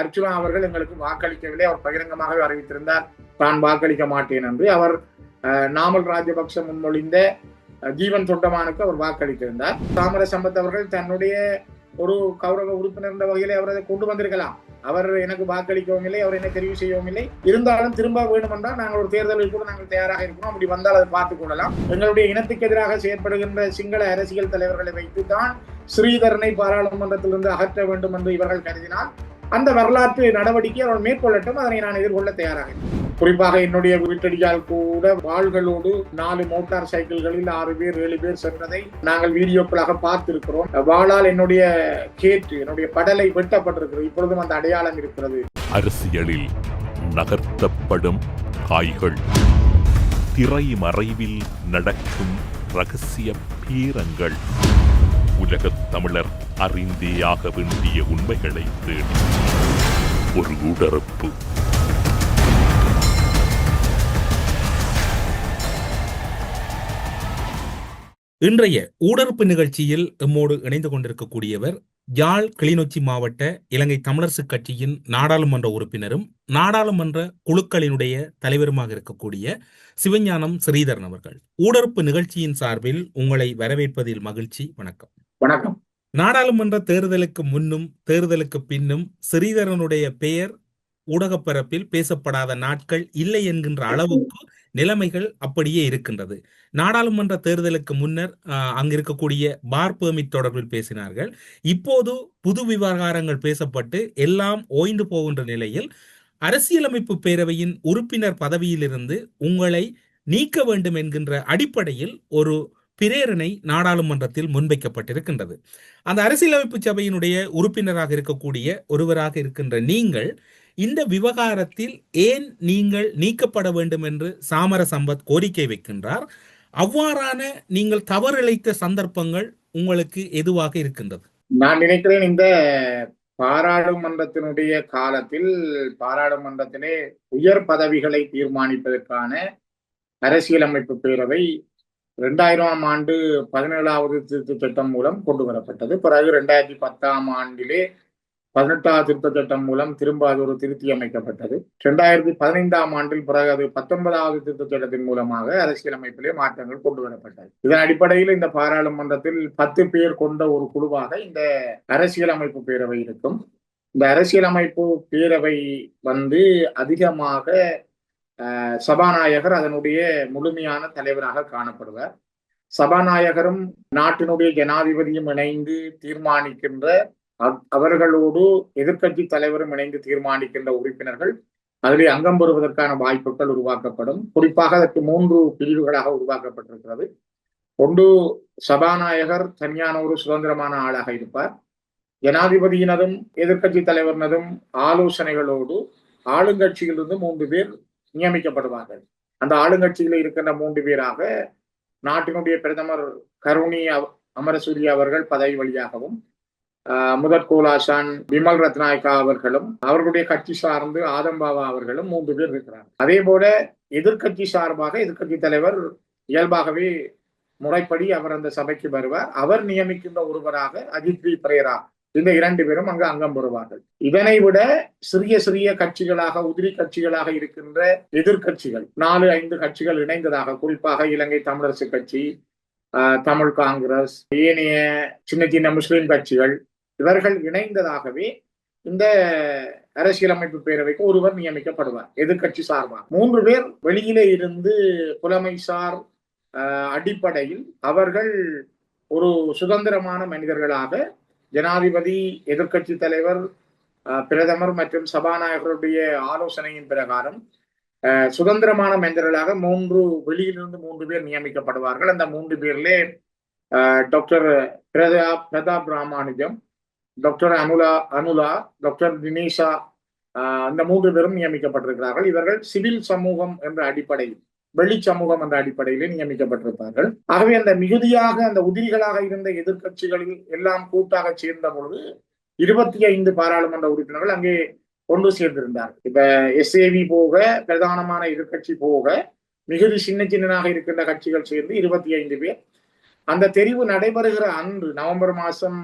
அர்ச்சுனா அவர்கள் எங்களுக்கு வாக்களிக்கவில்லை. அவர் பகிரங்கமாகவே அறிவித்திருந்தார். தான் வாக்களிக்க மாட்டேன் என்று அவர் நாமல் ராஜபக்ச முன்மொழிந்த ஜீவன் தொண்டமானுக்கு அவர் வாக்களித்திருந்தார். தாமர சம்பத் அவர்கள் தன்னுடைய ஒரு கௌரவ உறுப்பினர் என்ற வகையில அவர் அதை கொண்டு வந்திருக்கலாம். அவர் எனக்கு வாக்களிக்கவும் இல்லை அவர் என்ன தெரிவு செய்யவும் இல்லை. இருந்தாலும் திரும்ப வேண்டும் என்றால் நாங்கள் ஒரு தேர்தலில் கூட நாங்கள் தயாராக இருக்கிறோம். அப்படி வந்தால் அதை பார்த்துக் கொள்ளலாம். எங்களுடைய இனத்துக்கு எதிராக செயற்படுகின்ற சிங்கள அரசியல் தலைவர்களை வைத்து தான் ஸ்ரீதரனை பாராளுமன்றத்திலிருந்து அகற்ற வேண்டும் என்று இவர்கள் கருதினால் அந்த வரலாற்று நடவடிக்கை அவன் மேற்கொள்ளட்டும் அதனை நான் எதிர்கொள்ள தயாராக குறிப்பாக என்னுடைய வீட்டடியால் கூட வாள்களோடு நாலு மோட்டார் சைக்கிள்களில் ஆறு பேர் ஏழு பேர் சென்றதை நாங்கள் வீடியோக்களாக பார்த்திருக்கிறோம். வாளால் என்னுடைய கேட்டு என்னுடைய படலை வெட்டப்பட்டிருக்கிறது. இப்பொழுதும் அந்த அடையாளம் இருக்கிறது. அரசியலில் நகர்த்தப்படும் காய்கள். திரை மறைவில் நடக்கும் ரகசிய பீரங்கள். உலகத் தமிழர் அறிந்தேயாக வேண்டிய உண்மைகளை தேடி. ஒரு உடறுப்பு இன்றைய ஊடறுப்பு நிகழ்ச்சியில் எம்மோடு இணைந்து கொண்டிருக்கக்கூடியவர் யாழ் கிளிநொச்சி மாவட்ட இலங்கை தமிழரசுக் கட்சியின் நாடாளுமன்ற உறுப்பினரும் நாடாளுமன்ற குழுக்களினுடைய தலைவருமாக இருக்கக்கூடிய சிவஞானம் ஸ்ரீதரன் அவர்கள். ஊடறுப்பு நிகழ்ச்சியின் சார்பில் உங்களை வரவேற்பதில் மகிழ்ச்சி. வணக்கம். வணக்கம். நாடாளுமன்ற தேர்தலுக்கு முன்னும் தேர்தலுக்கு பின்னும் ஸ்ரீதரனுடைய பெயர் ஊடகப்பரப்பில் பேசப்படாத நாட்கள் இல்லை என்கின்ற அளவுக்கு நிலைமைகள் அப்படியே இருக்கின்றது. நாடாளுமன்ற தேர்தலுக்கு முன்னர் அங்கிருக்கக்கூடிய அங்கு இருக்கக்கூடிய பார் பெர்மிட் தொடர்பில் பேசினார்கள். இப்போது புது விவகாரங்கள் பேசப்பட்டு எல்லாம் ஓய்ந்து போகின்ற நிலையில் அரசியலமைப்பு பேரவையின் உறுப்பினர் பதவியிலிருந்து உங்களை நீக்க வேண்டும் என்கின்ற அடிப்படையில் ஒரு பிரேரணை நாடாளுமன்றத்தில் முன்வைக்கப்பட்டிருக்கின்றது. அந்த அரசியலமைப்பு சபையினுடைய உறுப்பினராக இருக்கக்கூடிய ஒருவராக இருக்கின்ற நீங்கள் இந்த விவகாரத்தில் ஏன் நீங்கள் நீக்கப்பட வேண்டும் என்று சாமர சம்பத் கோரிக்கை வைக்கின்றார். அவ்வாறான நீங்கள் தவறிழைத்த சந்தர்ப்பங்கள் உங்களுக்கு எதுவாக இருக்கின்றது? நான் நினைக்கிறேன் இந்த பாராளுமன்றத்தினுடைய காலத்தில் பாராளுமன்றத்திலே உயர் பதவிகளை தீர்மானிப்பதற்கான அரசியலமைப்பு பேரவை இரண்டாயிரமாம் ஆண்டு பதினேழாவது திருத்த சட்டம் மூலம் கொண்டு வரப்பட்டது. பிறகு இரண்டாயிரத்தி பத்தாம் ஆண்டிலே பதினெட்டாவது திருத்த சட்டம் மூலம் திரும்ப அது ஒரு திருத்தி அமைக்கப்பட்டது. இரண்டாயிரத்தி பதினைந்தாம் ஆண்டில் பிறகு அது பத்தொன்பதாவது திருத்த சட்டத்தின் மூலமாக அரசியலமைப்பிலே மாற்றங்கள் கொண்டு வரப்பட்டது. இதன் அடிப்படையில் இந்த பாராளுமன்றத்தில் பத்து பேர் கொண்ட ஒரு குழுவாக இந்த அரசியலமைப்பு பேரவை இருக்கும். இந்த அரசியலமைப்பு பேரவை வந்து அதிகமாக சபாநாயகர் அதனுடைய முழுமையான தலைவராக காணப்படுவார். சபாநாயகரும் நாட்டினுடைய ஜனாதிபதியும் இணைந்து தீர்மானிக்கின்ற அவ்- அவர்களோடு எதிர்க்கட்சி தலைவரும் இணைந்து தீர்மானிக்கின்ற உறுப்பினர்கள் அதிலே அங்கம் பெறுவதற்கான வாய்ப்புகள் உருவாக்கப்படும். குறிப்பாக அதற்கு மூன்று பிரிவுகளாக உருவாக்கப்பட்டிருக்கிறது. ஒன்று சபாநாயகர் தனியான ஒரு சுதந்திரமான ஆளாக இருப்பார். ஜனாதிபதியினதும் எதிர்கட்சி தலைவரினதும் ஆலோசனைகளோடு ஆளுங்கட்சியிலிருந்து மூன்று பேர் நியமிக்கப்படுவார்கள். அந்த ஆளுங்கட்சியில் இருக்கின்ற மூன்று பேராக நாட்டினுடைய பிரதமர் கருணி அமரசூரி அமரசூரிய அவர்கள் பதவி வழியாகவும் ஆஹ், முதற் கோலாசான் விமல் ரத்நாயக்கா அவர்களும் அவர்களுடைய கட்சி சார்ந்து ஆதம்பாவா அவர்களும் மூன்று பேர் இருக்கிறார் அதே போல எதிர்கட்சி சார்பாக எதிர்க்கட்சி தலைவர் இயல்பாகவே முறைப்படி அவர் அந்த சபைக்கு வருவார். அவர் நியமிக்கின்ற ஒருவராக அஜித் பி. பிரேரா இந்த இரண்டு பேரும் அங்கு அங்கம் பெறுவார்கள். இதனை விட சிறிய சிறிய கட்சிகளாக உதிரி கட்சிகளாக இருக்கின்ற எதிர்க்கட்சிகள் நாலு ஐந்து கட்சிகள் இணைந்ததாக குறிப்பாக இலங்கை தமிழரசு கட்சி தமிழ் காங்கிரஸ் ஏனைய சின்ன சின்ன முஸ்லிம் கட்சிகள் இவர்கள் இணைந்ததாகவே இந்த அரசியலமைப்பு பேரவைக்கு ஒருவர் நியமிக்கப்படுவார் எதிர்க்கட்சி சார்பாக. மூன்று பேர் வெளியிலே இருந்து புலமைசார் ஆஹ், அடிப்படையில் அவர்கள் ஒரு சுதந்திரமான மனிதர்களாக ஜனாதிபதி எதிர்க்கட்சி தலைவர் ஆஹ், பிரதமர் மற்றும் சபாநாயகருடைய ஆலோசனையின் பிரகாரம் ஆஹ், சுதந்திரமான மனிதர்களாக மூன்று வெளியிலிருந்து மூன்று பேர் நியமிக்கப்படுவார்கள். அந்த மூன்று பேர்லே ஆஹ், doctor Pratap Pratap Ramanujam doctor Anula Anula doctor Dinesha ஆஹ், இந்த மூன்று பேரும் நியமிக்கப்பட்டிருக்கிறார்கள். இவர்கள் சிவில் சமூகம் என்ற அடிப்படையில். வெளி சமூகம் என்ற அடிப்படையிலே நியமிக்கப்பட்டிருப்பார்கள். ஆகவே அந்த மிகுதியாக அந்த உதிரிகளாக இருந்த எதிர்க்கட்சிகளில் எல்லாம் கூட்டாக சேர்ந்த பொழுது இருபத்தி ஐந்து பாராளுமன்ற உறுப்பினர்கள் அங்கே ஒன்று சேர்ந்திருந்தார். இப்ப எஸ்ஏவி போக பிரதானமான எதிர்கட்சி போக மிகுதி சின்ன சின்னதாக இருக்கின்ற கட்சிகள் சேர்ந்து இருபத்தி ஐந்து பேர். அந்த தெரிவு நடைபெறுகிற அன்று நவம்பர் மாசம்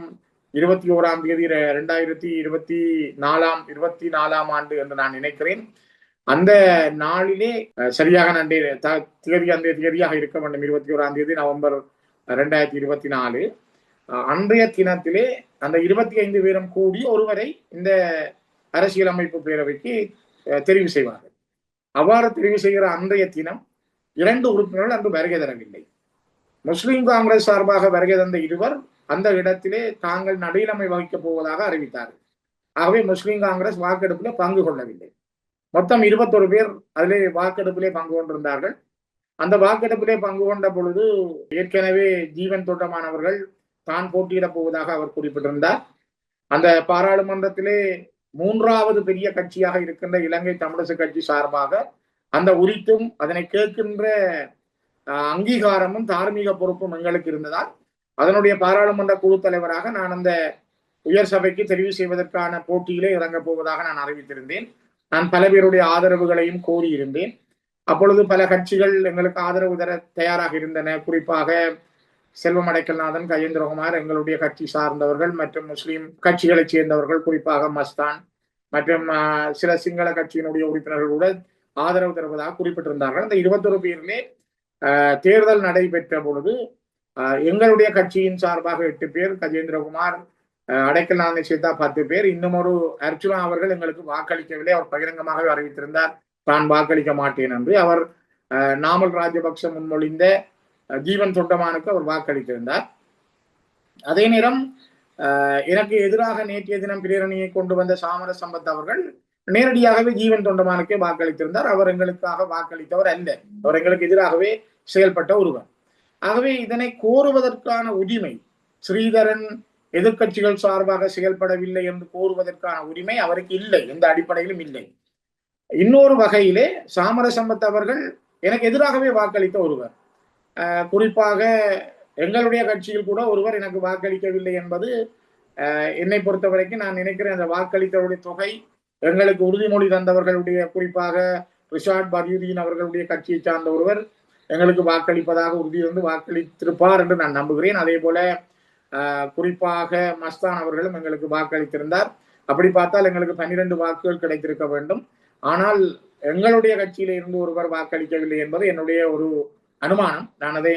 இருபத்தி ஓராம் தேதி ரெண்டாயிரத்தி இருபத்தி நாலாம் இருபத்தி நாலாம் ஆண்டு என்று நான் நினைக்கிறேன். அந்த நாளிலே சரியாக நன்றி த- அந்த தேதியாக இருக்க வேண்டும். இருபத்தி ஓராம் தேதி நவம்பர் ரெண்டாயிரத்தி இருபத்தி நாலு. அஹ், அன்றைய தினத்திலே அந்த இருபத்தி ஐந்து பேரும் கூடி ஒருவரை இந்த அரசியலமைப்பு பேரவைக்கு அஹ், தெரிவு செய்வார்கள். அவ்வாறு தெரிவு செய்கிற அன்றைய தினம் இரண்டு உறுப்பினர்கள் அன்று வருகை தரவில்லை. முஸ்லிம் காங்கிரஸ் சார்பாக வருகை தந்த இருவர் அந்த இடத்திலே தாங்கள் நடுநிலைமை வகிக்கப் போவதாக அறிவித்தார்கள். ஆகவே முஸ்லிம் காங்கிரஸ் வாக்கெடுப்பில் பங்கு கொள்ளவில்லை. மொத்தம் இருபத்தொரு பேர் அதிலே வாக்கெடுப்பிலே பங்கு கொண்டிருந்தார்கள். அந்த வாக்கெடுப்பிலே பங்கு கொண்ட பொழுது ஏற்கனவே ஜீவன் தோட்டமானவர்கள் தான் போட்டியிடப் போவதாக அவர் குறிப்பிட்டிருந்தார். அந்த பாராளுமன்றத்திலே மூன்றாவது பெரிய கட்சியாக இருக்கின்ற இலங்கை தமிழரசு கட்சி சார்பாக அந்த உரித்தும் அதனை கேட்கின்ற அஹ், அங்கீகாரமும் தார்மீக பொறுப்பும் எங்களுக்கு இருந்ததால் அதனுடைய பாராளுமன்ற குழு தலைவராக நான் அந்த உயர் சபைக்கு தெரிவு செய்வதற்கான போட்டியிலே இறங்கப் போவதாக நான் அறிவித்திருந்தேன். நான் பல பேருடைய ஆதரவுகளையும் கோரியிருந்தேன் அப்பொழுது பல கட்சிகள் எங்களுக்கு ஆதரவு தர தயாராக இருந்தன. குறிப்பாக செல்வம் அடைக்கல்நாதன் கஜேந்திரகுமார் எங்களுடைய கட்சி சார்ந்தவர்கள் மற்றும் முஸ்லீம் கட்சிகளைச் சேர்ந்தவர்கள் குறிப்பாக மஸ்தான் மற்றும் சில சிங்கள கட்சியினுடைய உறுப்பினர்கள் கூட ஆதரவு தருவதாக குறிப்பிட்டிருந்தார்கள். அந்த இருபத்தொரு பேருமே ஆஹ், தேர்தல் நடைபெற்ற பொழுது ஆஹ், எங்களுடைய கட்சியின் சார்பாக எட்டு பேர் கஜேந்திரகுமார் ஆஹ், சேர்த்தா பத்து பேர். இன்னும் ஒரு அர்ச்சுனா அவர்கள் எங்களுக்கு வாக்களிக்கவில்லை. அவர் பகிரங்கமாகவே அறிவித்திருந்தார். தான் வாக்களிக்க மாட்டேன் என்று அவர் ஆஹ், நாமல் ராஜபக்ச முன்மொழிந்த ஜீவன் தொண்டமானுக்கு அவர் வாக்களித்திருந்தார். அதே நேரம் ஆஹ், எனக்கு எதிராக நேற்றைய தினம் பிரேரணியை கொண்டு வந்த சாமர சம்பத் அவர்கள் நேரடியாகவே ஜீவன் தொண்டமானுக்கே வாக்களித்திருந்தார். அவர் எங்களுக்காக வாக்களித்தவர் அல்ல. அவர் எங்களுக்கு எதிராகவே செயல்பட்ட ஒருவர். ஆகவே இதனை கோருவதற்கான உரிமை ஸ்ரீதரன் எதிர்க்கட்சிகள் சார்பாக செயல்படவில்லை என்று கூறுவதற்கான உரிமை அவருக்கு இல்லை. எந்த அடிப்படையிலும் இல்லை. இன்னொரு வகையிலே சாமரசம்பத் அவர்கள் எனக்கு எதிராகவே வாக்களித்த ஒருவர். குறிப்பாக எங்களுடைய கட்சியில் கூட ஒருவர் எனக்கு வாக்களிக்கவில்லை என்பது என்னை பொறுத்த வரைக்கும் நான் நினைக்கிறேன் அந்த வாக்களித்தவருடைய தொகை எங்களுக்கு உறுதிமொழி தந்தவர்களுடைய குறிப்பாக ரிஷாட் பதியுதீன் அவர்களுடைய கட்சியை சார்ந்த ஒருவர் எங்களுக்கு வாக்களிப்பதாக உறுதி வந்து வாக்களித்திருப்பார் என்று நான் நம்புகிறேன். அதே போல குறிப்பாக மஸ்தான் அவர்களும் எங்களுக்கு வாக்களித்திருந்தார். அப்படி பார்த்தால் எங்களுக்கு பன்னிரண்டு வாக்குகள் கிடைத்திருக்க வேண்டும். ஆனால் எங்களுடைய கட்சியில இருந்து ஒருவர் வாக்களிக்கவில்லை என்பது என்னுடைய ஒரு அனுமானம். நான் அதை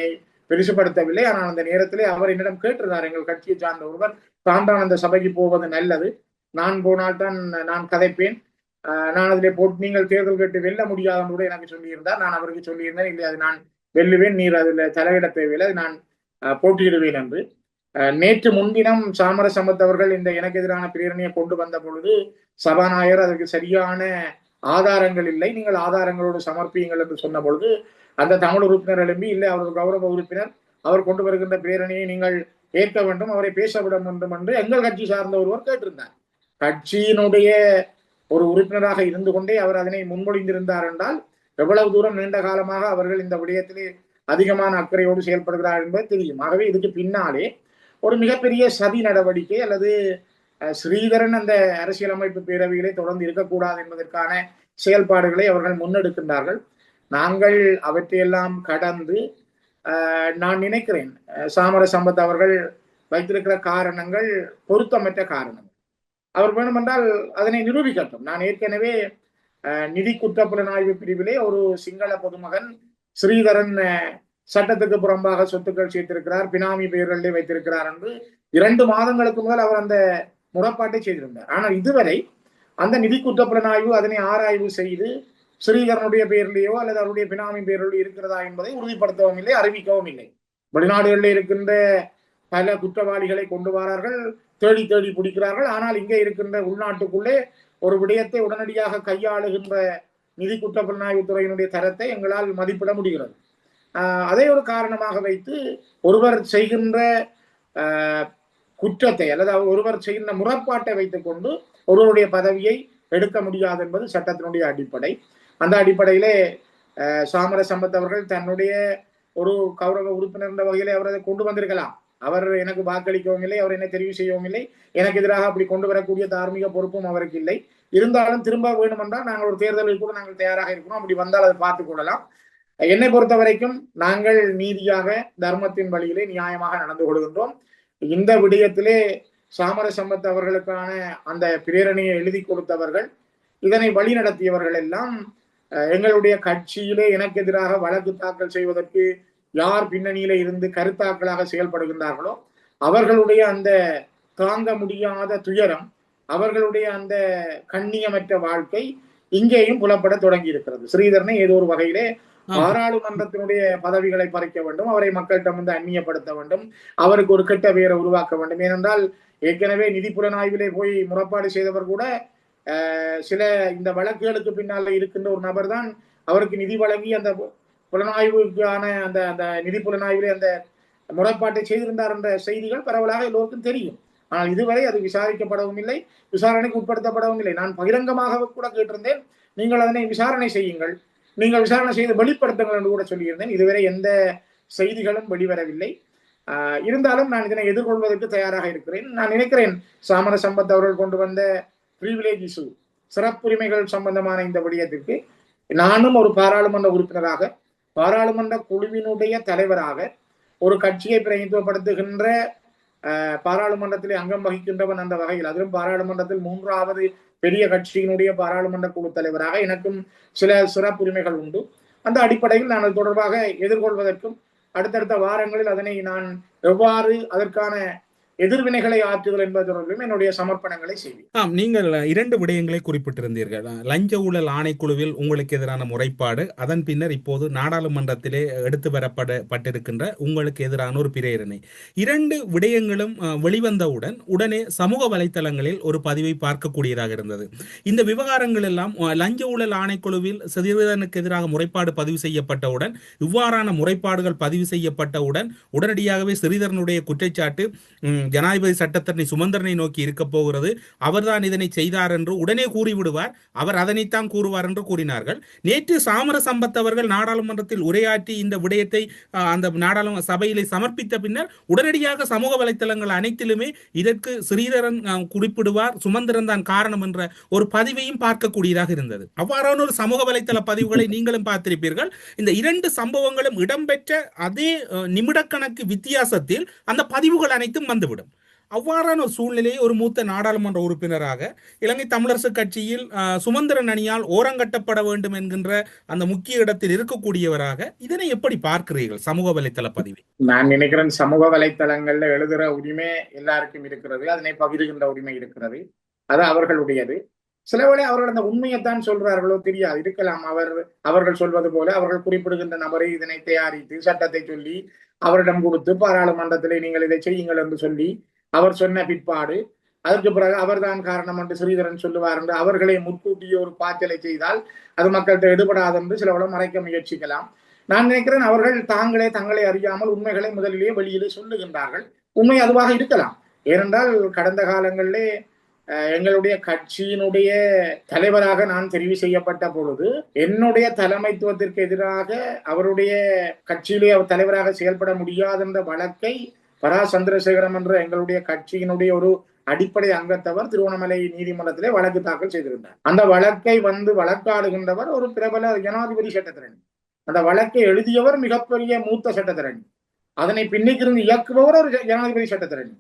பெருசுபடுத்தவில்லை ஆனால் அந்த நேரத்திலே அவர் என்னிடம் கேட்டிருந்தார் எங்கள் கட்சியை சார்ந்த ஒருவர் தான் தான் அந்த சபைக்கு போவது நல்லது. நான் போனால் தான் நான் கதைப்பேன். நான் அதிலே போட்டு நீங்கள் தேர்தல் கேட்டு வெல்ல முடியாதுன்னு கூட எனக்கு சொல்லியிருந்தார். நான் அவருக்கு சொல்லியிருந்தேன் இல்லை அது நான் வெல்லுவேன். நீர் அதில் தலையிட தேவையில்லை. அது நான் போட்டியிடுவேன் என்று. நேற்று முன்தினம் சாமர சம்பத் அவர்கள் இந்த எனக்கு எதிரான பிரேரணையை கொண்டு வந்த பொழுது சபாநாயகர் அதற்கு சரியான ஆதாரங்கள் இல்லை. நீங்கள் ஆதாரங்களோடு சமர்ப்பியுங்கள் என்று சொன்ன பொழுது அந்த தமிழ் உறுப்பினர் எழும்பி இல்லை அவரது கௌரவ உறுப்பினர் அவர் கொண்டு வருகின்ற பிரேரணையை நீங்கள் ஏற்க வேண்டும் அவரை பேசவிட வேண்டும் என்று எங்கள் கட்சி சார்ந்த ஒருவர் கேட்டிருந்தார். கட்சியினுடைய ஒரு உறுப்பினராக இருந்து கொண்டே அவர் அதனை முன்மொழிந்திருந்தார் என்றால் எவ்வளவு தூரம் நீண்ட காலமாக அவர்கள் இந்த விடயத்திலே அதிகமான அக்கறையோடு செயல்படுகிறார் என்பது தெரியும். ஆகவே இதுக்கு பின்னாலே ஒரு மிகப்பெரிய சதி நடவடிக்கை அல்லது ஸ்ரீதரன் அந்த அரசியலமைப்பு பேரவையிலே தொடர்ந்து இருக்கக்கூடாது என்பதற்கான செயல்பாடுகளை அவர்கள் முன்னெடுக்கின்றார்கள். நாங்கள் அவற்றையெல்லாம் கடந்து நான் நினைக்கிறேன் சாமர சம்பத் அவர்கள் வைத்திருக்கிற காரணங்கள் பொருத்தமற்ற காரணங்கள். அவர் வேணுமென்றால் அதனை நிரூபிக்கட்டும். நான் ஏற்கனவே நிதி குற்றப்புலனாய்வு பிரிவிலே ஒரு சிங்கள பொதுமகன் ஸ்ரீதரன் சட்டத்துக்கு புறம்பாக சொத்துக்கள் சேர்த்திருக்கிறார் பினாமி பெயர்களிலே வைத்திருக்கிறார் என்று இரண்டு மாதங்களுக்கு முதல் அவர் அந்த முறைப்பாட்டை செய்திருந்தார். ஆனால் இதுவரை அந்த நிதி குற்றப்புலனாய்வு அதனை ஆராய்வு செய்து ஸ்ரீதரனுடைய பெயரிலேயோ அல்லது அவருடைய பினாமி பெயரிலோ இருக்கிறதா என்பதை உறுதிப்படுத்தவும் இல்லை அறிவிக்கவும் இல்லை. வெளிநாடுகளில் இருக்கின்ற பல குற்றவாளிகளை கொண்டு வரார்கள் தேடி தேடி பிடிக்கிறார்கள். ஆனால் இங்கே இருக்கின்ற உள்நாட்டுக்குள்ளே ஒரு விடயத்தை உடனடியாக கையாளுகின்ற நிதி குற்றப்புலனாய்வு துறையினுடைய தரத்தை எங்களால் மதிப்பிட முடிகிறது. அதை ஒரு காரணமாக வைத்து ஒருவர் செய்கின்ற ஆஹ், குற்றத்தை அல்லது அவர் ஒருவர் செய்கின்ற முறைப்பாட்டை வைத்துக்கொண்டு ஒருவருடைய பதவியை எடுக்க முடியாது என்பது சட்டத்தினுடைய அடிப்படை. அந்த அடிப்படையிலே ஆஹ், சாமர சம்பத் அவர்கள் தன்னுடைய ஒரு கௌரவ உறுப்பினர் என்ற வகையிலே அவர் அதை கொண்டு வந்திருக்கலாம். அவர் எனக்கு வாக்களிக்கவும் இல்லை அவர் என்னை தெரிவு செய்யவும் இல்லை. எனக்கு எதிராக அப்படி கொண்டு வரக்கூடிய தார்மீக பொறுப்பும் அவருக்கு இல்லை. இருந்தாலும் திரும்ப வேணுமென்றால் நாங்கள் ஒரு தேர்தலில் கூட நாங்கள் தயாராக இருக்கிறோம் அப்படி வந்தால் அதை பார்த்துக் கொள்ளலாம். என்னை பொறுத்த வரைக்கும் நாங்கள் நீதியாக தர்மத்தின் வழியிலே நியாயமாக நடந்து கொள்கின்றோம். இந்த விடயத்திலே சாமர சம்பத் அவர்களுக்கான அந்த பிரேரணையை எழுதி கொடுத்தவர்கள் இதனை வழி நடத்தியவர்கள் எல்லாம் அஹ், எங்களுடைய கட்சியிலே எனக்கு எதிராக வழக்கு தாக்கல் செய்வதற்கு யார் பின்னணியில இருந்து கருத்தாக்களாக செயல்படுகின்றார்களோ அவர்களுடைய அந்த தாங்க முடியாத துயரம் அவர்களுடைய அந்த கண்ணியமற்ற வாழ்க்கை இங்கேயும் புலப்பட தொடங்கி இருக்கிறது ஸ்ரீதரனை ஏதோ ஒரு வகையிலே பாராளுமன்றத்தினுடைய பதவிகளை பறிக்க வேண்டும் அவரை மக்களிடம் வந்து அந்நியப்படுத்த வேண்டும் அவருக்கு ஒரு கெட்ட பெயரை உருவாக்க வேண்டும். ஏனென்றால் ஏற்கனவே நிதி புலனாய்விலே போய் முறைப்பாடு செய்தவர் கூட சில இந்த வழக்குகளுக்கு பின்னால இருக்கின்ற ஒரு நபர் தான் அவருக்கு நிதி வழங்கி அந்த புலனாய்வுக்கான அந்த அந்த நிதி புலனாய்விலே அந்த முறைப்பாட்டை செய்திருந்தார் என்ற செய்திகள் பரவலாக எல்லோருக்கும் தெரியும். ஆனால் இதுவரை அது விசாரிக்கப்படவும் இல்லை விசாரணைக்கு உட்படுத்தப்படவும் இல்லை. நான் பகிரங்கமாக கூட கேட்டிருந்தேன் நீங்கள் அதனை விசாரணை செய்யுங்கள். நீங்கள் விசாரணை செய்து வெளிப்படுத்துங்கள் என்று கூட சொல்லியிருந்தேன். இதுவரை எந்த செய்திகளும் வெளிவரவில்லை. இருந்தாலும் நான் இதனை எதிர்கொள்வதற்கு தயாராக இருக்கிறேன். நான் நினைக்கிறேன் சாமர சம்பத் அவர்கள் கொண்டு வந்த பிரிவிலேஜ் இசு சிறப்புரிமைகள் சம்பந்தமான இந்த விடயத்திற்கு நானும் ஒரு பாராளுமன்ற உறுப்பினராக பாராளுமன்ற குழுவினுடைய தலைவராக ஒரு கட்சியை பிரதிநிதித்துவப்படுத்துகின்ற பாராளுமன்றத்திலே அங்கம் வகிக்கின்றவன் அந்த வகையில். அதிலும் பாராளுமன்றத்தில் மூன்றாவது பெரிய கட்சியினுடைய பாராளுமன்ற குழு தலைவராக எனக்கும் சில சிறப்புரிமைகள் உண்டு. அந்த அடிப்படையில் நான் அது தொடர்பாக எதிர்கொள்வதற்கும் அடுத்தடுத்த வாரங்களில் அதனை நான் எவ்வாறு அதற்கான எதிர்வினைகளை ஆற்றுதல் என்பது தொடர்பிலும் என்னுடைய சமர்ப்பணங்களை செய்வேன். ஆம் நீங்கள் இரண்டு விடயங்களை குறிப்பிட்டிருந்தீர்கள். லஞ்ச ஊழல் ஆணைக்குழுவில் உங்களுக்கு எதிரான முறைப்பாடு அதன் பின்னர் இப்போது நாடாளுமன்றத்திலே எடுத்து வரப்படப்பட்டிருக்கின்ற உங்களுக்கு எதிரான ஒரு பிரேரணை. இரண்டு விடயங்களும் வெளிவந்தவுடன் உடனே சமூக வலைத்தளங்களில் ஒரு பதிவை பார்க்கக்கூடியதாக இருந்தது. இந்த விவகாரங்கள் எல்லாம் லஞ்ச ஊழல் ஆணைக்குழுவில் சிறிதனுக்கு எதிராக முறைப்பாடு பதிவு செய்யப்பட்டவுடன் இவ்வாறான முறைப்பாடுகள் பதிவு செய்யப்பட்டவுடன் உடனடியாகவே சிறிதரனுடைய குற்றச்சாட்டு ஜனாதிபதி சட்டத்தரணி சுமந்திரனை நோக்கி இருக்க போகிறது. அவர்தான் இதனை செய்தார் என்று உடனே கூறிவிடுவார். அவர் அதனைத்தான் கூறுவார் என்று கூறினார்கள். நேற்று சாமர சம்பத் அவர்கள் நாடாளுமன்றத்தில் உரையாற்றி இந்த விடயத்தை அந்த நாடாளுமன்ற சபையிலே சமர்ப்பித்த பின்னர் உடனடியாக சமூக வலைத்தளங்கள் அனைத்திலுமே இதற்கு ஸ்ரீதரன் குறிப்பிடுவார். சுமந்திரன் தான் காரணம் என்ற ஒரு பதிவையும் பார்க்கக்கூடியதாக இருந்தது. அவ்வாறான ஒரு சமூக வலைத்தள பதிவுகளை நீங்களும் பார்த்திருப்பீர்கள். இந்த இரண்டு சம்பவங்களும் இடம்பெற்ற அதே நிமிடக்கணக்கு வித்தியாசத்தில் அந்த பதிவுகள் அனைத்தும் வந்துவிடும். அவ்வாறான ஒரு சூழ்நிலையை ஒரு மூத்த நாடாளுமன்ற உறுப்பினராக இலங்கை தமிழரசு கட்சியில் சுமந்திரன் அணியால் ஓரங்கட்டப்பட வேண்டும் என்கின்ற அந்த முக்கிய இடத்தில் இருக்கக்கூடியவராக இதனை எப்படி பார்க்கிறீர்கள் சமூக வலைத்தள பதிவை நான் நினைக்கிறேன் சமூக வலைத்தளங்கள்ல எழுதுற உரிமை எல்லாருக்கும் இருக்கிறது. அதனை பகிர்கின்ற உரிமை இருக்கிறது. அது அவர்களுடையது. சிலவேளை அவர்கள் அந்த உண்மையைத்தான் சொல்றார்களோ தெரியாது. இருக்கலாம் அவர் அவர்கள் சொல்வது போல அவர்கள் குறிப்பிடுகின்ற நபரை இதனை தயாரித்து சட்டத்தை சொல்லி அவரிடம் கொடுத்து பாராளுமன்றத்திலே நீங்கள் இதை செய்யுங்கள் என்று சொல்லி அவர் சொன்ன பிற்பாடு அதற்கு பிறகு அவர்தான் காரணம் என்று ஸ்ரீதரன் சொல்லுவார் என்று அவர்களை முன்கூட்டிய ஒரு பாய்ச்சலை செய்தால் அது மக்கள்கிட்ட எடுபடாது என்று சிலவளம் மறைக்க முயற்சிக்கலாம். நான் நினைக்கிறேன் அவர்கள் தாங்களே தங்களை அறியாமல் உண்மைகளை முதலிலேயே வெளியிலே சொல்லுகின்றார்கள். உண்மை அதுவாக இருக்கலாம். ஏனென்றால் கடந்த காலங்களிலே எங்களுடைய கட்சியினுடைய தலைவராக நான் தெரிவு செய்யப்பட்ட பொழுது என்னுடைய தலைமைத்துவத்திற்கு எதிராக அவருடைய கட்சியிலே அவர் தலைவராக செயல்பட முடியாது என்ற வழக்கை பரா சந்திரசேகரம் என்ற எங்களுடைய கட்சியினுடைய ஒரு அடிப்படை அங்கத்தவர் திருவண்ணாமலை நீதிமன்றத்திலே வழக்கு தாக்கல் செய்திருந்தார். அந்த வழக்கை வந்து வழக்காடுகின்றவர் ஒரு பிரபல ஜனாதிபதி சட்டத்திரணி. அந்த வழக்கை எழுதியவர் மிகப்பெரிய மூத்த சட்டத்திரணி. அதனை பின்னிக்கிருந்து இயக்குபவர் ஒரு ஜனாதிபதி சட்டத்திரணி.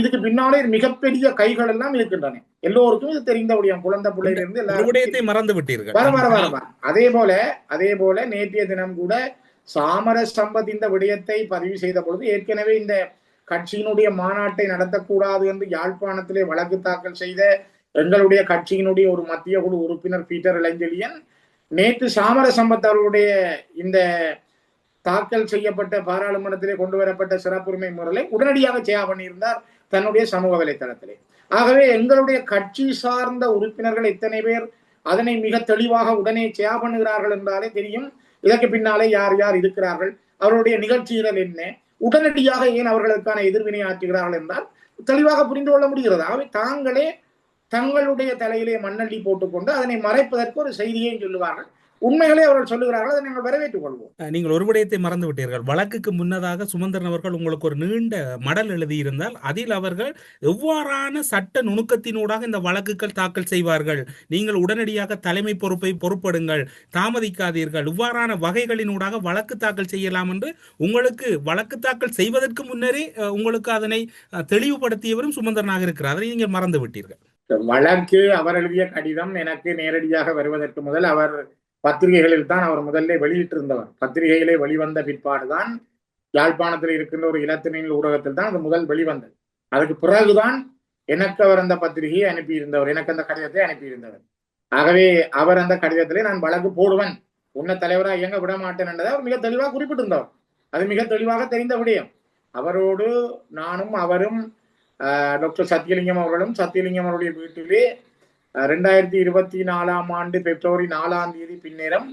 இதுக்கு பின்னாலே மிகப்பெரிய கைகள் எல்லாம் இருக்கின்றன. எல்லோருக்கும் இது தெரிந்தபடியாம் குழந்தை பிள்ளையிலிருந்து விடயத்தை மறந்து விட்டீர்கள். வர வர வர வர. அதே போல அதே போல நேற்றைய தினம் கூட சாமர சம்பத் இந்த விடயத்தை பதிவு செய்த பொழுது ஏற்கனவே இந்த கட்சியினுடைய மாநாட்டை நடத்தக்கூடாது என்று யாழ்ப்பாணத்திலே வழக்கு தாக்கல் செய்த எங்களுடைய கட்சியினுடைய ஒரு மத்திய குழு உறுப்பினர் பீட்டர் இளஞ்செழியன் நேற்று சாமர சம்பத் அவர்களுடைய இந்த தாக்கல் செய்யப்பட்ட பாராளுமன்றத்திலே கொண்டு வரப்பட்ட சிறப்புரிமை முறையை உடனடியாக செய்யா பண்ணியிருந்தார். தன்னுடைய சமூக வலைத்தளத்திலே. ஆகவே எங்களுடைய கட்சி சார்ந்த உறுப்பினர்கள் எத்தனை பேர் அதனை மிக தெளிவாக உடனே செய்யா பண்ணுகிறார்கள் என்றாலே தெரியும். இதற்கு பின்னாலே யார் யார் இருக்கிறார்கள்? அவருடைய நிகழ்ச்சிகள் என்ன? உடனடியாக ஏன் அவர்களுக்கான எதிர்வினை ஆற்றுகிறார்கள் என்றால் தெளிவாக புரிந்து கொள்ள முடிகிறது. ஆகவே தாங்களே தங்களுடைய தலையிலே மண்ணள்ளி போட்டுக்கொண்டு அதனை மறைப்பதற்கு ஒரு செய்தியையும் சொல்லுவார்கள். உண்மைகளை அவர்கள் சொல்லுகிறார்கள் அதை நாங்கள் வரவேற்றுக் கொள்வோம். நீங்கள் ஒரு விடயத்தை மறந்து விட்டீர்கள் வழக்குக்கு முன்னதாக சுமந்திரன் அவர்கள் உங்களுக்கு ஒரு நீண்ட மடல் எழுதியிருந்தால் அதில் அவர்கள் எவ்வாறான சட்ட நுணுக்கத்தினூடாக இந்த வழக்குகள் தாக்கல் செய்வார்கள்? நீங்கள் உடனடியாக தலைமை பொறுப்பை பொறுப்படுங்கள் தாமதிக்காதீர்கள். இவ்வாறான வகைகளினூடாக வழக்கு தாக்கல் செய்யலாம் என்று உங்களுக்கு வழக்கு தாக்கல் செய்வதற்கு முன்னரே உங்களுக்கு அதனை தெளிவுபடுத்தியவரும் சுமந்திரனாக இருக்கிறார். அதை நீங்கள் மறந்து விட்டீர்கள் வழக்கு அவர் எழுதிய கடிதம் எனக்கு நேரடியாக வருவதற்கு முதல் அவர் பத்திரிகைகளில் தான் அவர் முதல்ல வெளியிட்டிருந்தவர். பத்திரிகையிலே வெளிவந்த பிற்பாடுதான் யாழ்ப்பாணத்தில் இருக்கின்ற ஒரு இலத்தினின் ஊடகத்தில் தான் அது முதல் வெளிவந்தது. அதுக்கு பிறகுதான் எனக்கு அவர் அந்த பத்திரிகையை அனுப்பியிருந்தவர் எனக்கு அந்த கடிதத்தை அனுப்பியிருந்தவர். ஆகவே அவர் அந்த கடிதத்திலே நான் வழக்கு போடுவேன் உன்ன தலைவராக இயங்க விட மாட்டேன் என்றதை அவர் மிக தெளிவாக குறிப்பிட்டிருந்தவர். அது மிக தெளிவாக தெரிந்த விடயம். அவரோடு நானும் அவரும் டாக்டர் சத்தியலிங்கம் அவர்களும் சத்தியலிங்கம் அவருடைய வீட்டிலே ரெண்டாயிரத்தி இருபத்தி நாலாம் ஆண்டு பிப்ரவரி நாலாம் தேதி பின்னேரம்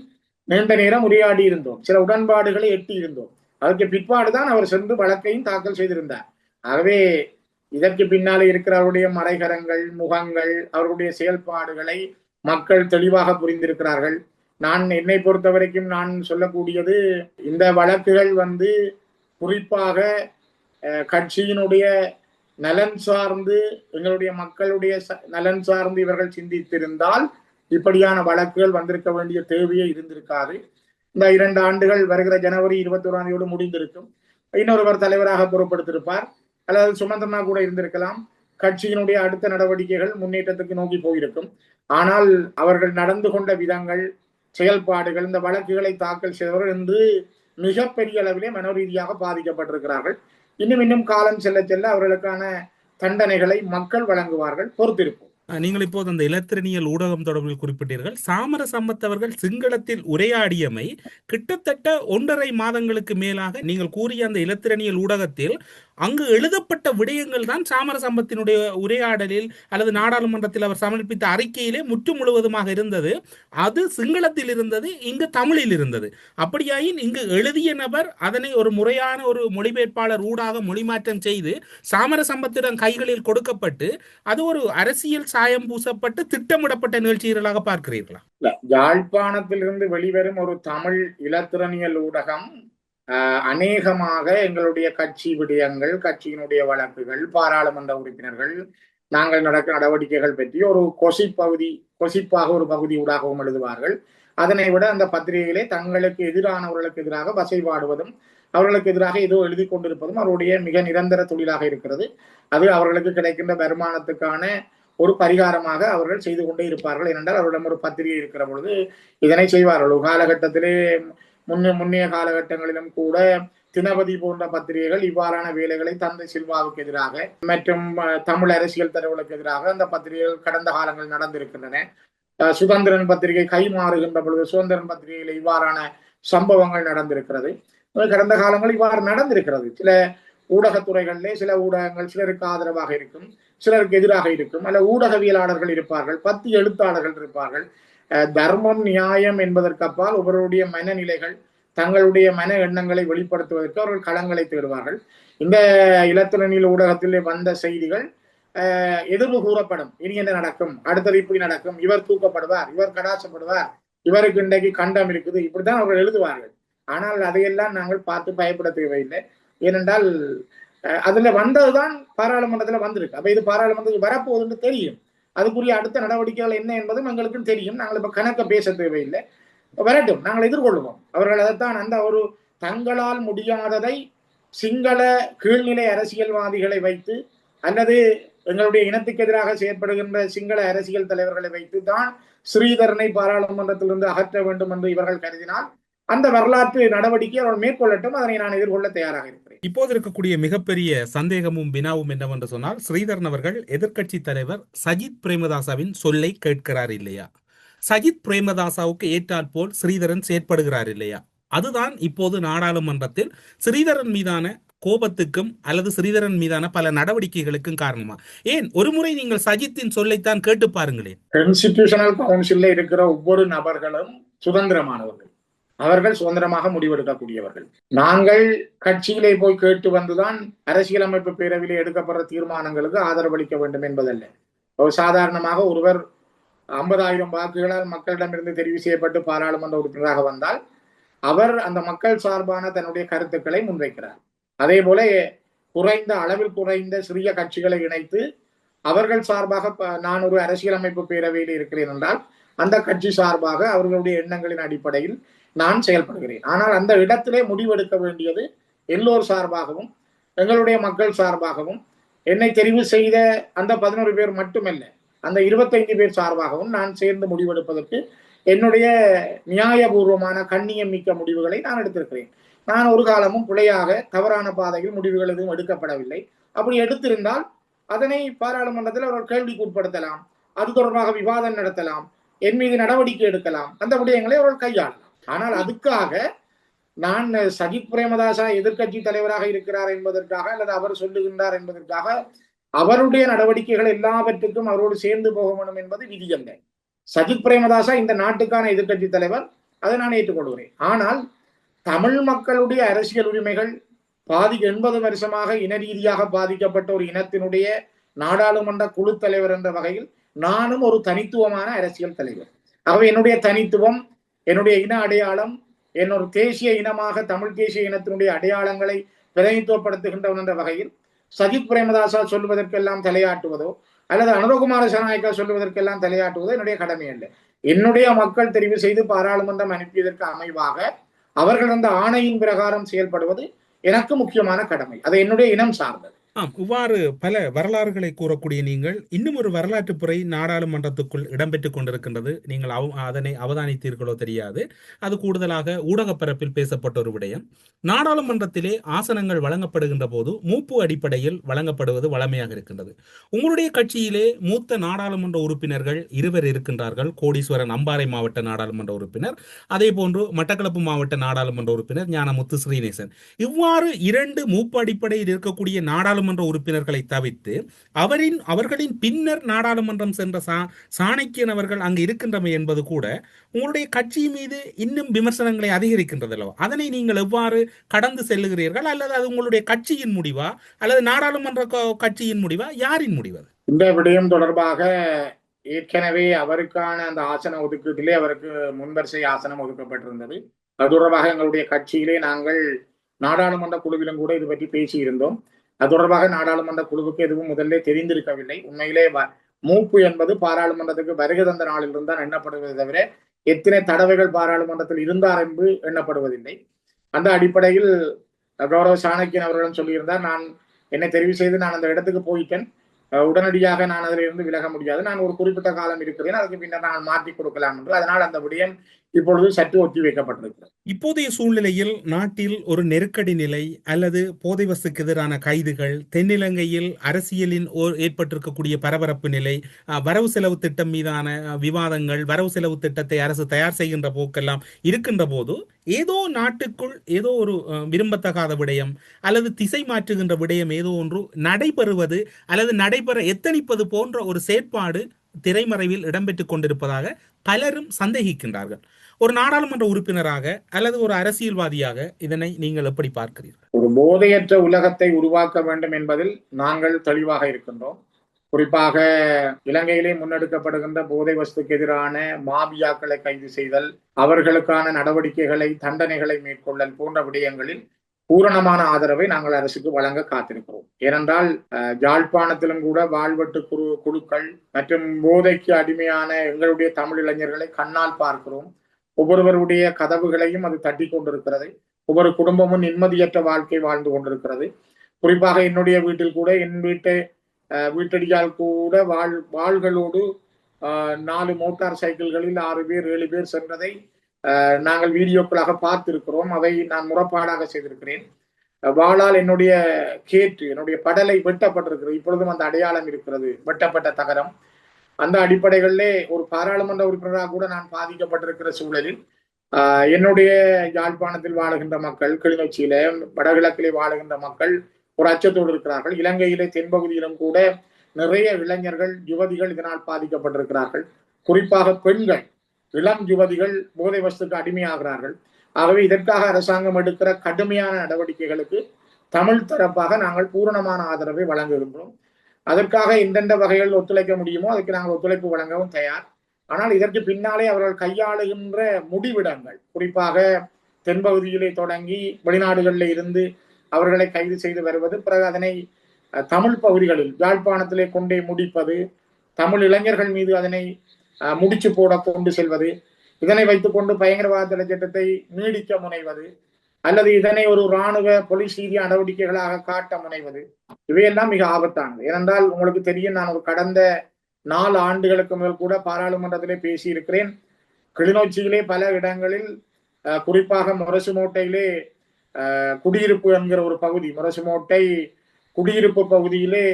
நீண்ட நேரம் உரையாடி இருந்தோம். சில உடன்பாடுகளை எட்டி இருந்தோம். அதற்கு பிற்பாடுதான் அவர் சென்று வழக்கையும் தாக்கல் செய்திருந்தார். ஆகவே இதற்கு பின்னாலே இருக்கிற அவருடைய மறைகரங்கள் முகங்கள் அவருடைய செயல்பாடுகளை மக்கள் தெளிவாக புரிந்திருக்கிறார்கள். நான் என்னை பொறுத்த வரைக்கும் நான் சொல்லக்கூடியது இந்த வழக்குகள் வந்து குறிப்பாக கட்சியினுடைய நலன் சார்ந்து எங்களுடைய மக்களுடைய நலன் சார்ந்து இவர்கள் சிந்தித்திருந்தால் இப்படியான வழக்குகள் வந்திருக்க வேண்டிய தேவையே இருந்திருக்காது. இந்த இரண்டு ஆண்டுகள் வருகிற ஜனவரி இருபத்தி ஓராம் தேதியோடு முடிந்திருக்கும். இன்னொருவர் தலைவராக பொறுப்படுத்திருப்பார். அல்லது சுமந்திரனா கூட இருந்திருக்கலாம். கட்சியினுடைய அடுத்த நடவடிக்கைகள் முன்னேற்றத்துக்கு நோக்கி போயிருக்கும். ஆனால் அவர்கள் நடந்து கொண்ட விதங்கள் செயல்பாடுகள் இந்த வழக்குகளை தாக்கல் செய்தவர்கள் இன்று மிகப்பெரிய அளவிலே மனோரீதியாக பாதிக்கப்பட்டிருக்கிறார்கள். இன்னும் இன்னும் காலம் செல்ல செல்ல அவர்களுக்கான தண்டனைகளை மக்கள் வழங்குவார்கள். பொறுத்திருப்போம். நீங்கள் இப்போது அந்த இலத்திரனியல் ஊடகம் தொடர்பில் குறிப்பிட்டீர்கள். சாமர சம்பத்தவர்கள் சிங்களத்தில் உரையாடியமை கிட்டத்தட்ட ஒன்றரை மாதங்களுக்கு மேலாக நீங்கள் கூறிய அந்த இலத்திரனியல் ஊடகத்தில் அங்கு எழுதப்பட்ட விடயங்கள் தான் சாமர சம்பத்தினுடைய உரையாடலில் அல்லது நாடாளுமன்றத்தில் அவர் சமர்ப்பித்த அறிக்கையிலே முற்று முழுவதுமாக இருந்தது. அது சிங்களத்தில் இருந்தது இங்கு தமிழில் இருந்தது. அப்படியாயின் இங்கு எழுதிய நபர் அதனை ஒரு முறையான ஒரு மொழிபெயர்ப்பாளர் ஊடாக மொழிமாற்றம் செய்து சாமர சம்பத்திடம் கைகளில் கொடுக்கப்பட்டு அது ஒரு அரசியல் சாயம் பூசப்பட்டு திட்டமிடப்பட்ட நிகழ்ச்சிகளாக பார்க்கிறீர்களா? யாழ்ப்பாணத்திலிருந்து வெளிவரும் ஒரு தமிழ் இலத்திரனியல் ஊடகம் அநேகமாக எங்களுடைய கட்சி விடயங்கள் கட்சியினுடைய வழக்குகள் பாராளுமன்ற உறுப்பினர்கள் நாங்கள் நடக்க நடவடிக்கைகள் பற்றி ஒரு கொசி பகுதி கொசிப்பாக ஒரு பகுதி ஊடாகவும் எழுதுவார்கள். அதனை விட அந்த பத்திரிகையிலே தங்களுக்கு எதிரானவர்களுக்கு எதிராக வசைபாடுவதும் அவர்களுக்கு எதிராக ஏதோ எழுதி கொண்டிருப்பதும் அவருடைய மிக நிரந்தர தொழிலாக இருக்கிறது. அது அவர்களுக்கு கிடைக்கின்ற வருமானத்துக்கான ஒரு பரிகாரமாக அவர்கள் செய்து கொண்டே இருப்பார்கள். ஏனென்றால் அவரிடம் ஒரு பத்திரிகை இருக்கிற பொழுது இதனை செய்வார்கள். ஒரு காலகட்டத்திலே முன்னே முன்னைய காலகட்டங்களிலும் கூட தினபதி போன்ற பத்திரிகைகள் இவ்வாறான வேலைகளை தந்தை சில்வாவுக்கு எதிராக மற்றும் தமிழ் அரசியல் தலைவர்களுக்கு எதிராக அந்த பத்திரிகைகள் கடந்த காலங்கள் நடந்திருக்கின்றன. சுதந்திரன் பத்திரிகை கைமாறுகின்ற பொழுது சுதந்திரன் பத்திரிகையில் இவ்வாறான சம்பவங்கள் நடந்திருக்கிறது. கடந்த காலங்கள் இவ்வாறு நடந்திருக்கிறது. சில ஊடகத்துறைகளிலே சில ஊடகங்கள் சிலருக்கு ஆதரவாக இருக்கும் சிலருக்கு எதிராக இருக்கும். அல்ல ஊடகவியலாளர்கள் இருப்பார்கள் பத்து எழுத்தாளர்கள் இருப்பார்கள். தர்மம் நியாயம் என்பதற்கப்பால் ஒவ்வொருடைய மனநிலைகள் தங்களுடைய மன எண்ணங்களை வெளிப்படுத்துவதற்கு அவர்கள் களங்களை தேடுவார்கள். இந்த இலத்திரனியல் ஊடகத்திலே வந்த செய்திகள் எதிர்வு கூறப்படும். இனி என்ன நடக்கும்? அடுத்தது இப்படி நடக்கும். இவர் தூக்கப்படுவார் இவர் கடாசப்படுவார் இவருக்கு இன்றைக்கு கண்டம் இருக்குது. இப்படித்தான் அவர்கள் எழுதுவார்கள். ஆனால் அதையெல்லாம் நாங்கள் பார்த்து பயப்பட தேவையில்லை. ஏனென்றால் அதுல வந்ததுதான் பாராளுமன்றத்துல வந்திருக்கு. அப்ப இது பாராளுமன்றத்துக்கு வரப்போகுதுன்னு தெரியும். அதுக்குரிய அடுத்த நடவடிக்கைகள் என்ன என்பதும் எங்களுக்கும் தெரியும். நாங்கள் இப்ப கணக்க பேச தேவையில்லை. வரட்டும் நாங்கள் எதிர்கொள்வோம். அவர்கள் அதைத்தான் அந்த ஒரு தங்களால் முடியாததை சிங்கள கீழ்நிலை அரசியல்வாதிகளை வைத்து அல்லது எங்களுடைய இனத்துக்கு எதிராக செயற்படுகின்ற சிங்கள அரசியல் தலைவர்களை வைத்து தான் ஸ்ரீதரனை பாராளுமன்றத்திலிருந்து அகற்ற வேண்டும் என்று இவர்கள் கருதினால் அந்த வரலாற்று நடவடிக்கை அவர்கள் மேற்கொள்ளட்டும் அதனை நான் எதிர்கொள்ள தயாராக இருக்கிறேன். இப்போது இருக்கக்கூடிய மிகப்பெரிய சந்தேகமும் வினாவும் என்னவென்று சொன்னால் ஸ்ரீதரன் அவர்கள் எதிர்க்கட்சி தலைவர் சஜித் பிரேமதாசாவின் சொல்லை கேட்கிறார் இல்லையா? சஜித் பிரேமதாசாவுக்கு ஏற்றாற் போல் ஸ்ரீதரன் செயற்படுகிறார் இல்லையா? அதுதான் இப்போது நாடாளுமன்றத்தில் ஸ்ரீதரன் மீதான கோபத்துக்கும் அல்லது ஸ்ரீதரன் மீதான பல நடவடிக்கைகளுக்கும் காரணமா? ஏன் ஒருமுறை நீங்கள் சஜித்தின் சொல்லைத்தான் கேட்டு பாருங்களேன். கான்ஸ்டிடியூஷனல் கவுன்சில்ல இருக்கிற ஒவ்வொரு நபர்களும் சுதந்திரமானவர்கள். அவர்கள் சுதந்திரமாக முடிவெடுக்கக்கூடியவர்கள். நாங்கள் கட்சியிலே போய் கேட்டு வந்துதான் அரசியலமைப்பு பேரவையிலே எடுக்கப்படுற தீர்மானங்களுக்கு ஆதரவளிக்க வேண்டும் என்பதல்ல. ஒரு சாதாரணமாக ஒருவர் ஐம்பதாயிரம் வாக்குகளால் மக்களிடமிருந்து தெரிவு செய்யப்பட்டு பாராளுமன்ற உறுப்பினராக வந்தால் அவர் அந்த மக்கள் சார்பான தன்னுடைய கருத்துக்களை முன்வைக்கிறார். அதே போல குறைந்த அளவில் குறைந்த சிறிய கட்சிகளை இணைத்து அவர்கள் சார்பாக நான் ஒரு அரசியலமைப்பு பேரவையில் இருக்கிறேன் என்றால் அந்த கட்சி சார்பாக அவர்களுடைய எண்ணங்களின் அடிப்படையில் நான் செயல்படுகிறேன். ஆனால் அந்த இடத்திலே முடிவெடுக்க வேண்டியது எல்லோர் சார்பாகவும் எங்களுடைய மக்கள் சார்பாகவும் என்னை தெரிவு செய்த அந்த பதினோரு பேர் மட்டுமல்ல அந்த இருபத்தைந்து பேர் சார்பாகவும் நான் சேர்ந்து முடிவெடுப்பதற்கு என்னுடைய நியாயபூர்வமான கண்ணியம் மிக்க முடிவுகளை நான் எடுத்திருக்கிறேன். நான் ஒரு காலமும் பிழையாக தவறான பாதையில் முடிவுகள் எதுவும் எடுக்கப்படவில்லை. அப்படி எடுத்திருந்தால் அதனை பாராளுமன்றத்தில் அவர்கள் கேள்விக்கு உட்படுத்தலாம் அது தொடர்பாக விவாதம் நடத்தலாம். என் மீது நடவடிக்கை எடுக்கலாம். அந்த விடயங்களை அவர்கள் கையாளலாம். ஆனால் அதுக்காக நான் சஜித் பிரேமதாசா எதிர்க்கட்சி தலைவராக இருக்கிறார் என்பதற்காக அல்லது அவர் சொல்லுகின்றார் என்பதற்காக அவருடைய நடவடிக்கைகள் எல்லாவற்றுக்கும் அவரோடு சேர்ந்து போக வேண்டும் என்பது விதியல்ல சஜித் பிரேமதாசா இந்த நாட்டுக்கான எதிர்க்கட்சி தலைவர். அதை நான் ஏற்றுக்கொள்கிறேன். ஆனால் தமிழ் மக்களுடைய அரசியல் உரிமைகள் பாதி எண்பது வருஷமாக இன ரீதியாக பாதிக்கப்பட்ட ஒரு இனத்தினுடைய நாடாளுமன்ற குழு தலைவர் என்ற வகையில் நானும் ஒரு தனித்துவமான அரசியல் தலைவர். ஆகவே என்னுடைய தனித்துவம் என்னுடைய இன அடையாளம் என்னொரு தேசிய இனமாக தமிழ் தேசிய இனத்தினுடைய அடையாளங்களை பிரதிநிதித்துவப்படுத்துகின்றவன் என்ற வகையில் சஜித் பிரேமதாசா சொல்வதற்கெல்லாம் தலையாட்டுவதோ அல்லது அனுரகுமார சனாயக்கா சொல்லுவதற்கெல்லாம் தலையாட்டுவதோ என்னுடைய கடமை அல்ல. என்னுடைய மக்கள் தெரிவு செய்து பாராளுமன்றம் அனுப்பியதற்கு அமைவாக அவர்கள் அந்த ஆணையின் பிரகாரம் செயல்படுவது எனக்கு முக்கியமான கடமை. அது என்னுடைய இனம் சார்ந்தது. ஆம் இவ்வாறு பல வரலாறுகளை கூறக்கூடிய நீங்கள் இன்னும் ஒரு வரலாற்று புறை நாடாளுமன்றத்துக்குள் இடம்பெற்றுக் கொண்டிருக்கின்றது. நீங்கள் அவ- அதனை அவதானித்தீர்களோ தெரியாது. அது கூடுதலாக ஊடகப்பரப்பில் பேசப்பட்ட ஒரு விடயம். நாடாளுமன்றத்திலே ஆசனங்கள் வழங்கப்படுகின்ற போது மூப்பு அடிப்படையில் வழங்கப்படுவது வழமையாக இருக்கின்றது. உங்களுடைய கட்சியிலே மூத்த நாடாளுமன்ற உறுப்பினர்கள் இருவர் இருக்கின்றார்கள். கோடீஸ்வரன் அம்பாறை மாவட்ட நாடாளுமன்ற உறுப்பினர் அதே போன்று மட்டக்களப்பு மாவட்ட நாடாளுமன்ற உறுப்பினர் ஞானமுத்து ஸ்ரீநேசன். இவ்வாறு இரண்டு மூப்பு அடிப்படையில் இருக்கக்கூடிய நாடாளுமன்ற உறுப்பினர்களை தவிர்த்து அவரின் அவர்களின் பின்னர் நாடாளுமன்றம் சென்ற சா சாணக்கியன் அவர்கள் அங்கு இருக்கின்றமை என்பது கூட உங்களுடைய கட்சி மீது இன்னும் விமர்சனங்களை அதிகரிக்கின்றது அல்லவா அதனை நீங்கள் எவ்வாறு கடந்து செல்லுகிறீர்கள்? அல்லது அது உங்களுடைய கட்சியின் முடிவா? அல்லது நாடாளுமன்ற கட்சியின் முடிவா? யாரின் முடிவு இந்த விடயம் தொடர்பாக ஏற்கனவே அவருக்கான அந்த ஆசன ஒதுக்கீட்டிலே அவருக்கு முன்வரிசை ஆசனம் ஒதுக்கப்பட்டிருந்தது. அது தொடர்பாக எங்களுடைய கட்சியிலே நாங்கள் நாடாளுமன்ற குழுவிலும் கூட இது பற்றி பேசியிருந்தோம். அது தொடர்பாக நாடாளுமன்ற குழுவுக்கு எதுவும் முதல்ல தெரிந்திருக்கவில்லை. உண்மையிலே மூப்பு என்பது பாராளுமன்றத்துக்கு வருகை தந்த நாளிலிருந்து தான் எண்ணப்படுவதை தவிர எத்தனை தடவைகள் பாராளுமன்றத்தில் இருந்தார் என்று எண்ணப்படுவதில்லை. அந்த அடிப்படையில் கௌரவ சாணக்கியன் அவர்களிடம் சொல்லியிருந்தார் நான் என்னை தெரிவு செய்து நான் அந்த இடத்துக்கு போயிட்டேன். உடனடியாக நான் அதிலிருந்து விலக முடியாது. நான் ஒரு குறிப்பிட்ட காலம் இருக்கிறேன். அதுக்கு பின்னர் நான் மாற்றி கொடுக்கலாம் என்று. அதனால் அந்த விடயம் இப்பொழுது சற்று ஒத்தி வைக்கப்பட்டிருக்கிறது. இப்போதைய சூழ்நிலையில் நாட்டில் ஒரு நெருக்கடி நிலை அல்லது போதை வஸ்துக்கு எதிரான கைதுகள் தென்னிலங்கையில் அரசியலின் ஓர் ஏற்பட்டிருக்கக்கூடிய பரபரப்பு நிலை வரவு செலவு திட்டம் மீதான விவாதங்கள் வரவு செலவு திட்டத்தை அரசு தயார் செய்கின்ற போக்கெல்லாம் இருக்கின்ற போது ஏதோ நாட்டுக்குள் ஏதோ ஒரு விரும்பத்தகாத விடயம் அல்லது திசை மாற்றுகின்ற விடயம் ஏதோ ஒன்று நடைபெறுவது அல்லது நடைபெற எத்தனிப்பது போன்ற ஒரு செயற்பாடு திரைமறைவில் இடம்பெற்றுக் கொண்டிருப்பதாக பலரும் சந்தேகிக்கின்றார்கள். ஒரு நாடாளுமன்ற உறுப்பினராக அல்லது ஒரு அரசியல்வாதியாக இதனை நீங்கள் எப்படி பார்க்கிறீர்கள்? ஒரு போதையற்ற உலகத்தை உருவாக்க வேண்டும் என்பதில் நாங்கள் தெளிவாக இருக்கின்றோம். குறிப்பாக இலங்கையிலே முன்னெடுக்கப்படுகின்ற போதை வஸ்துக்கு எதிரான மாபியாக்களை கைது செய்தல் அவர்களுக்கான நடவடிக்கைகளை தண்டனைகளை மேற்கொள்ளல் போன்ற விடயங்களில் பூரணமான ஆதரவை நாங்கள் அரசுக்கு வழங்க காத்திருக்கிறோம். ஏனென்றால் அஹ், யாழ்ப்பாணத்திலும் கூட வாழ்வெட்டு குழு குழுக்கள் மற்றும் போதைக்கு அடிமையான எங்களுடைய தமிழ் இளைஞர்களை கண்ணால் பார்க்கிறோம். ஒவ்வொருவருடைய கதவுகளையும் அது தட்டி கொண்டிருக்கிறது. ஒவ்வொரு குடும்பமும் நிம்மதியற்ற வாழ்க்கை வாழ்ந்து கொண்டிருக்கிறது. குறிப்பாக என்னுடைய வீட்டில் கூட என் வீட்டு அஹ், வீட்டடியால் கூட வாழ் வாள்களோடு நாலு மோட்டார் சைக்கிள்களில் ஆறு பேர் ஏழு பேர் சென்றதை அஹ், நாங்கள் வீடியோக்களாக பார்த்திருக்கிறோம். அதை நான் முறப்பாடாக செய்திருக்கிறேன். வாளால் என்னுடைய கேட்டு என்னுடைய படலை வெட்டப்பட்டிருக்கிறது. இப்பொழுதும் அந்த அடையாளம் இருக்கிறது. வெட்டப்பட்ட தகரம். அந்த அடிப்படைகளிலே ஒரு பாராளுமன்ற உறுப்பினராக கூட நான் பாதிக்கப்பட்டிருக்கிற சூழலில் ஆஹ் என்னுடைய யாழ்ப்பாணத்தில் வாழுகின்ற மக்கள் கிளிநொச்சியில வடகிழக்கிலே வாழுகின்ற மக்கள் ஒரு அச்சத்தோடு இருக்கிறார்கள். இலங்கையிலே தென்பகுதியிலும் கூட நிறைய இளைஞர்கள் யுவதிகள் இதனால் பாதிக்கப்பட்டிருக்கிறார்கள். குறிப்பாக பெண்கள் இளம் யுவதிகள் போதை வஸ்துக்கு அடிமையாகிறார்கள். ஆகவே இதற்காக அரசாங்கம் எடுக்கிற கடுமையான நடவடிக்கைகளுக்கு தமிழ் தரப்பாக நாங்கள் பூரணமான ஆதரவை வழங்குகின்றோம். அதற்காக எந்தெந்த வகைகள் ஒத்துழைக்க முடியுமோ அதுக்கு நாங்கள் ஒத்துழைப்பு வழங்கவும் தயார். ஆனால் இதற்கு பின்னாலே அவர்கள் கையாளுகின்ற முடிவிடங்கள் குறிப்பாக தென்பகுதியிலே தொடங்கி வெளிநாடுகளில் இருந்து அவர்களை கைது செய்து வருவது பிறகு அதனை தமிழ் பகுதிகளில் யாழ்ப்பாணத்திலே கொண்டே முடிப்பது தமிழ் இளைஞர்கள் மீது அதனை அஹ், முடிச்சு போட கொண்டு செல்வது இதனை வைத்துக்கொண்டு பயங்கரவாத திட்டத்தை நீடிக்க முனைவது அல்லது இதனை ஒரு இராணுவ போலீஸ் ரீதிய நடவடிக்கைகளாக காட்ட முனைவது இவையெல்லாம் மிக ஆபத்தானது. ஏனென்றால் உங்களுக்கு தெரியும் நான் ஒரு கடந்த நாலு ஆண்டுகளுக்கு முதல் கூட பாராளுமன்றத்திலே பேசியிருக்கிறேன். கிளிநொச்சியிலே பல இடங்களில் குறிப்பாக முரசுமோட்டையிலே அஹ், குடியிருப்பு என்கிற ஒரு பகுதி முரசுமோட்டை குடியிருப்பு பகுதியிலே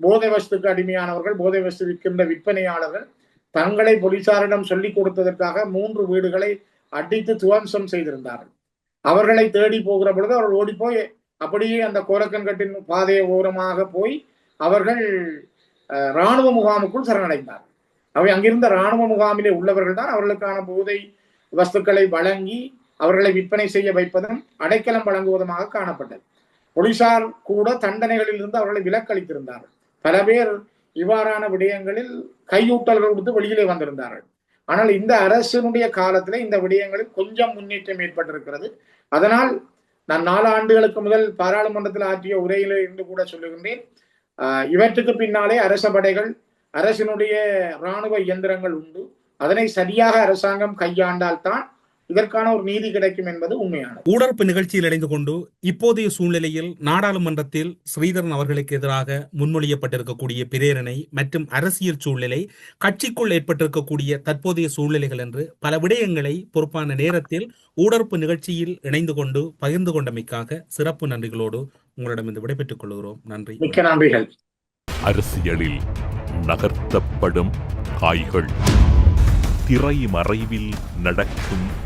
போதை வஸ்துக்கு அடிமையானவர்கள் போதை வஸ்து விற்கின்ற விற்பனையாளர்கள் தங்களை போலீசாரிடம் சொல்லிக் கொடுத்ததற்காக மூன்று வீடுகளை அடித்து துவம்சம் செய்திருந்தார்கள். அவர்களை தேடி போகிற பொழுது அவர்கள் ஓடிப்போய் அப்படியே அந்த கோரக்கன்கட்டின் பாதையை ஓரமாக போய் அவர்கள் அஹ், இராணுவ முகாமுக்குள் சரணடைந்தார்கள் அவை அங்கிருந்த இராணுவ முகாமிலே உள்ளவர்கள் தான் அவர்களுக்கான போதை வஸ்துக்களை வழங்கி அவர்களை விற்பனை செய்ய வைப்பதும் அடைக்கலம் வழங்குவதுமாக காணப்பட்டது. போலீசார் கூட தண்டனைகளில் இருந்து அவர்களை விலக்களித்திருந்தார்கள். பல பேர் இவ்வாறான விடயங்களில் கையூட்டல்கள் கொடுத்து வெளியிலே வந்திருந்தார்கள். ஆனால் இந்த அரசினுடைய காலத்திலே இந்த விடயங்களில் கொஞ்சம் முன்னேற்றம் ஏற்பட்டிருக்கிறது. அதனால் நான் நாலு ஆண்டுகளுக்கு முதல் பாராளுமன்றத்தில் ஆற்றிய உரையில இருந்து கூட சொல்லுகின்றேன். இவற்றுக்கு பின்னாலே அரச படைகள் அரசினுடைய இராணுவ இயந்திரங்கள் உண்டு. அதனை சரியாக அரசாங்கம் கையாண்டால்தான் இதற்கான ஒரு நீதி கிடைக்கும் என்பது உண்மையானது. ஊடறுப்பு நிகழ்ச்சியில் இணைந்து கொண்டு இப்போதைய சூழ்நிலையில் நாடாளுமன்றத்தில் ஸ்ரீதரன் அவர்களுக்கு எதிராக முன்மொழியப்பட்டிருக்கக்கூடிய பிரேரணை மற்றும் அரசியல் சூழ்நிலை கட்சிக்குள் ஏற்பட்டிருக்கக்கூடிய தற்போதைய சூழ்நிலைகள் என்று பல விடயங்களை பொறுப்பான நேரத்தில் ஊடறுப்பு நிகழ்ச்சியில் இணைந்து கொண்டு பகிர்ந்து கொண்டமைக்காக சிறப்பு நன்றிகளோடு உங்களிடமிருந்து விடைபெற்றுக் கொள்கிறோம். நன்றி. மிக்க நன்றிகள். அரசியலில் நகர்த்தப்படும் காய்கள். திரைமறைவில் நடக்கும்